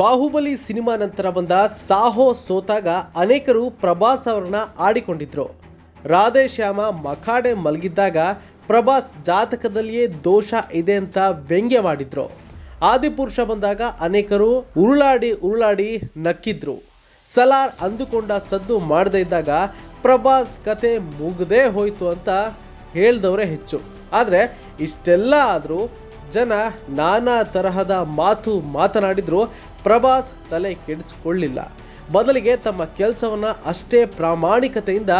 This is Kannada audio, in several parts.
ಬಾಹುಬಲಿ ಸಿನಿಮಾ ನಂತರ ಬಂದ ಸಾಹೋ ಸೋತಾಗ ಅನೇಕರು ಪ್ರಭಾಸ್ ಅವರನ್ನ ಆಡಿಕೊಂಡಿದ್ರು. ರಾಧೇಶ್ಯಾಮ ಮಖಾಡೆ ಮಲಗಿದ್ದಾಗ ಪ್ರಭಾಸ್ ಜಾತಕದಲ್ಲಿಯೇ ದೋಷ ಇದೆ ಅಂತ ವ್ಯಂಗ್ಯವಾಡಿದ್ರು ಆದಿಪುರುಷ ಬಂದಾಗ ಅನೇಕರು ಉರುಳಾಡಿ ಉರುಳಾಡಿ ನಕ್ಕಿದ್ರು. ಸಲಾರ್ ಅಂದುಕೊಂಡ ಸದ್ದು ಮಾಡದೇ ಇದ್ದಾಗ ಪ್ರಭಾಸ್ ಕತೆ ಮುಗದೇ ಹೋಯ್ತು ಅಂತ ಹೇಳ್ದವರೇ ಹೆಚ್ಚು. ಆದರೆ ಇಷ್ಟೆಲ್ಲ ಆದರೂ ಜನ ನಾನಾ ತರಹದ ಮಾತು ಮಾತನಾಡಿದರೂ. ಪ್ರಭಾಸ್ ತಲೆ ಕೆಡಿಸಿಕೊಳ್ಳಿಲ್ಲ. ಬದಲಿಗೆ ತಮ್ಮ ಕೆಲಸವನ್ನು ಅಷ್ಟೇ ಪ್ರಾಮಾಣಿಕತೆಯಿಂದ,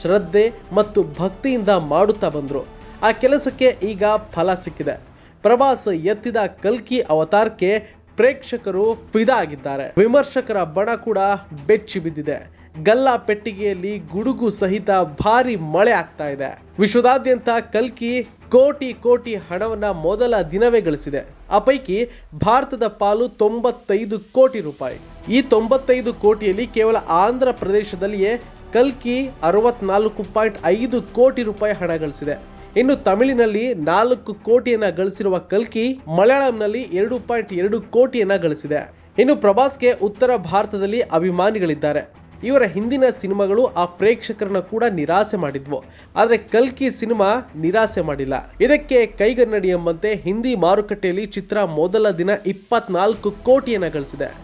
ಶ್ರದ್ಧೆ ಮತ್ತು ಭಕ್ತಿಯಿಂದ ಮಾಡುತ್ತಾ ಬಂದರು. ಆ ಕೆಲಸಕ್ಕೆ ಈಗ ಫಲ ಸಿಕ್ಕಿದೆ. ಪ್ರಭಾಸ್ ಎತ್ತಿದ ಕಲ್ಕಿ ಅವತಾರಕ್ಕೆ ಪ್ರೇಕ್ಷಕರು ಫಿದಾ ಆಗಿದ್ದಾರೆ ವಿಮರ್ಶಕರ ಬಣ ಕೂಡ ಬೆಚ್ಚಿ ಬಿದ್ದಿದೆ. ಗಲ್ಲ ಪೆಟ್ಟಿಗೆಯಲ್ಲಿ ಗುಡುಗು ಸಹಿತ ಭಾರಿ ಮಳೆ ಆಗ್ತಾ ಇದೆ. ವಿಶ್ವದಾದ್ಯಂತ ಕಲ್ಕಿ ಕೋಟಿ ಕೋಟಿ ಹಣವನ್ನ ಮೊದಲ ದಿನವೇ ಗಳಿಸಿದೆ. ಆ ಪೈಕಿ ಭಾರತದ ಪಾಲು ತೊಂಬತ್ತೈದು ಕೋಟಿ ರೂಪಾಯಿ. ಈ ತೊಂಬತ್ತೈದು ಕೋಟಿಯಲ್ಲಿ ಕೇವಲ ಆಂಧ್ರ ಪ್ರದೇಶದಲ್ಲಿಯೇ ಕಲ್ಕಿ ಅರವತ್ನಾಲ್ಕು ಪಾಯಿಂಟ್ ಐದು ಕೋಟಿ ರೂಪಾಯಿ ಹಣ ಗಳಿಸಿದೆ. ಇನ್ನು ತಮಿಳಿನಲ್ಲಿ ನಾಲ್ಕು ಕೋಟಿಯನ್ನ ಗಳಿಸಿರುವ ಕಲ್ಕಿ ಮಲಯಾಳಂನಲ್ಲಿ ಎರಡು ಪಾಯಿಂಟ್ ಎರಡು ಕೋಟಿಯನ್ನ ಗಳಿಸಿದೆ. ಇನ್ನು ಪ್ರಭಾಸ್ಗೆ ಉತ್ತರ ಭಾರತದಲ್ಲಿ ಅಭಿಮಾನಿಗಳಿದ್ದಾರೆ. ಇವರ ಹಿಂದಿನ ಸಿನಿಮಾಗಳು ಆ ಪ್ರೇಕ್ಷಕರನ್ನ ಕೂಡ ನಿರಾಸೆ ಮಾಡಿದ್ವು. ಆದರೆ ಕಲ್ಕಿ ಸಿನಿಮಾ ನಿರಾಸೆ ಮಾಡಿಲ್ಲ. ಇದಕ್ಕೆ ಕೈಗನ್ನಡಿ ಎಂಬಂತೆ ಹಿಂದಿ ಮಾರುಕಟ್ಟೆಯಲ್ಲಿ ಚಿತ್ರ ಮೊದಲ ದಿನ ಇಪ್ಪತ್ನಾಲ್ಕು ಕೋಟಿಯನ್ನ ಗಳಿಸಿದೆ.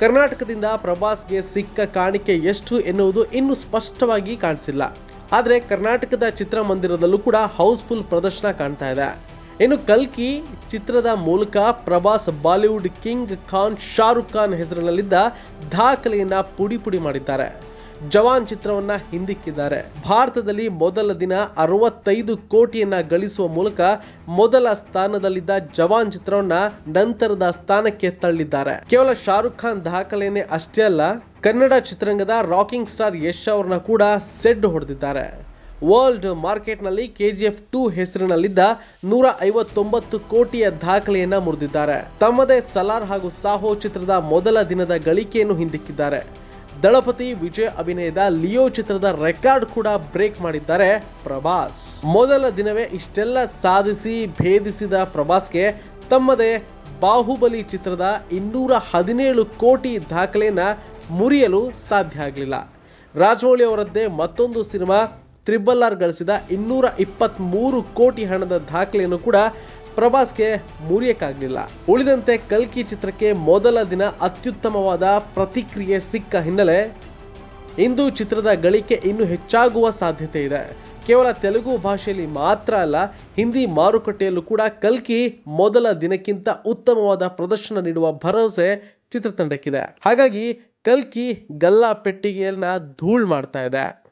ಕರ್ನಾಟಕದಿಂದ ಪ್ರಭಾಸ್ಗೆ ಸಿಕ್ಕ ಕಾಣಿಕೆ ಎಷ್ಟು ಎನ್ನುವುದು ಇನ್ನೂ ಸ್ಪಷ್ಟವಾಗಿ ಕಾಣಿಸಿಲ್ಲ. ಆದರೆ ಕರ್ನಾಟಕದ ಚಿತ್ರಮಂದಿರದಲ್ಲೂ ಕೂಡ ಹೌಸ್ಫುಲ್ ಪ್ರದರ್ಶನ ಕಾಣ್ತಾ ಇದೆ. ಇನ್ನು ಕಲ್ಕಿ ಚಿತ್ರದ ಮೂಲಕ ಪ್ರಭಾಸ್ ಬಾಲಿವುಡ್ ಕಿಂಗ್ ಖಾನ್ ಶಾರುಖ್ ಖಾನ್ ಹೆಸರಿನಲ್ಲಿದ್ದ ದಾಖಲೆಯನ್ನ ಪುಡಿ ಪುಡಿ ಮಾಡಿದ್ದಾರೆ. ಜವಾನ್ ಚಿತ್ರವನ್ನ ಹಿಂದಿಕ್ಕಿದ್ದಾರೆ. ಭಾರತದಲ್ಲಿ ಮೊದಲ ದಿನ ಅರವತ್ತೈದು ಕೋಟಿಯನ್ನ ಗಳಿಸುವ ಮೂಲಕ ಮೊದಲ ಸ್ಥಾನದಲ್ಲಿದ್ದ ಜವಾನ್ ಚಿತ್ರವನ್ನ ನಂತರದ ಸ್ಥಾನಕ್ಕೆ ತಳ್ಳಿದ್ದಾರೆ. ಕೇವಲ ಶಾರುಖ್ ಖಾನ್ ದಾಖಲೆಯೇ ಅಷ್ಟೇ ಅಲ್ಲ, ಕನ್ನಡ ಚಿತ್ರರಂಗದ ರಾಕಿಂಗ್ ಸ್ಟಾರ್ ಯಶ್ ಅವ್ರನ್ನ ಕೂಡ ಸೆಡ್ ಹೊಡೆದಿದ್ದಾರೆ. ವರ್ಲ್ಡ್ ಮಾರ್ಕೆಟ್ನಲ್ಲಿ ಕೆಜಿಎಫ್ ಟೂ ಹೆಸರಿನಲ್ಲಿದ್ದ ನೂರ ಐವತ್ತೊಂಬತ್ತು ಕೋಟಿಯ ದಾಖಲೆಯನ್ನ ಮುರಿದಿದ್ದಾರೆ. ತಮ್ಮದೇ ಸಲಾರ್ ಹಾಗೂ ಸಾಹೋ ಚಿತ್ರದ ಮೊದಲ ದಿನದ ಗಳಿಕೆಯನ್ನು ಹಿಂದಿಕ್ಕಿದ್ದಾರೆ. ದಳಪತಿ ವಿಜಯ್ ಅಭಿನಯದ ಲಿಯೋ ಚಿತ್ರದ ರೆಕಾರ್ಡ್ ಕೂಡ ಬ್ರೇಕ್ ಮಾಡಿದ್ದಾರೆ ಪ್ರಭಾಸ್. ಮೊದಲ ದಿನವೇ ಇಷ್ಟೆಲ್ಲ ಸಾಧಿಸಿ ಭೇದಿಸಿದ ಪ್ರಭಾಸ್ಗೆ ತಮ್ಮದೇ ಬಾಹುಬಲಿ ಚಿತ್ರದ ಇನ್ನೂರ ಹದಿನೇಳು ಕೋಟಿ ದಾಖಲೆಯನ್ನ ಮುರಿಯಲು ಸಾಧ್ಯ ಆಗಲಿಲ್ಲ. ರಾಜಮೌಳಿ ಅವರದ್ದೇ ಮತ್ತೊಂದು ಸಿನಿಮಾ ತ್ರಿಬಲ್ ಆರ್ ಗಳಿಸಿದ ಇನ್ನೂರ ಇಪ್ಪತ್ತ್ಮೂರು ಕೋಟಿ ಹಣದ ದಾಖಲೆಯನ್ನು ಕೂಡ ಪ್ರಭಾಸ್ಗೆ ಮುರಿಯಕ್ಕಾಗಲಿಲ್ಲ. ಉಳಿದಂತೆ ಕಲ್ಕಿ ಚಿತ್ರಕ್ಕೆ ಮೊದಲ ದಿನ ಅತ್ಯುತ್ತಮವಾದ ಪ್ರತಿಕ್ರಿಯೆ ಸಿಕ್ಕ ಹಿನ್ನೆಲೆ ಇಂದು ಚಿತ್ರದ ಗಳಿಕೆ ಇನ್ನೂ ಹೆಚ್ಚಾಗುವ ಸಾಧ್ಯತೆ ಇದೆ. ಕೇವಲ ತೆಲುಗು ಭಾಷೆಯಲ್ಲಿ ಮಾತ್ರ ಅಲ್ಲ, ಹಿಂದಿ ಮಾರುಕಟ್ಟೆಯಲ್ಲೂ ಕೂಡ ಕಲ್ಕಿ ಮೊದಲ ದಿನಕ್ಕಿಂತ ಉತ್ತಮವಾದ ಪ್ರದರ್ಶನ ನೀಡುವ ಭರವಸೆ ಚಿತ್ರತಂಡಕ್ಕಿದೆ. ಹಾಗಾಗಿ ಕಲ್ಕಿ ಗಲ್ಲಾ ಪೆಟ್ಟಿಗೆಯನ್ನ ಧೂಳ್ ಮಾಡ್ತಾ ಇದೆ.